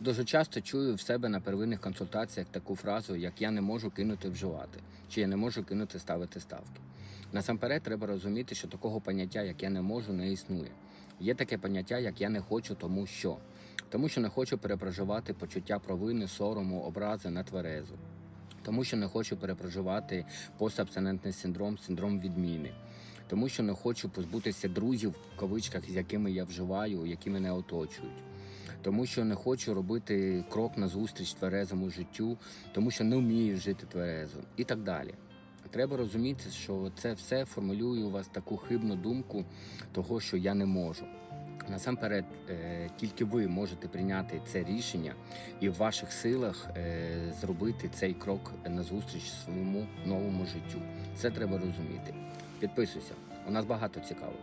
Дуже часто чую в себе на первинних консультаціях таку фразу, як я не можу кинути вживати, чи я не можу кинути ставити ставки. Насамперед, треба розуміти, що такого поняття, як я не можу, не існує. Є таке поняття, як я не хочу, тому що. Тому що не хочу перепроживати почуття провини, сорому, образи на тверезу. Тому що не хочу перепроживати постабстинентний синдром, синдром відміни. Тому що не хочу позбутися друзів, в кавичках, з якими я вживаю, які мене оточують. Тому що не хочу робити крок назустріч тверезому життю, тому що не вмію жити тверезо і так далі. Треба розуміти, що це все формулює у вас таку хибну думку того, що я не можу. Насамперед, е, тільки ви можете прийняти це рішення, і в ваших силах е, зробити цей крок назустріч своєму новому життю. Це треба розуміти. Підписуйся, у нас багато цікавого.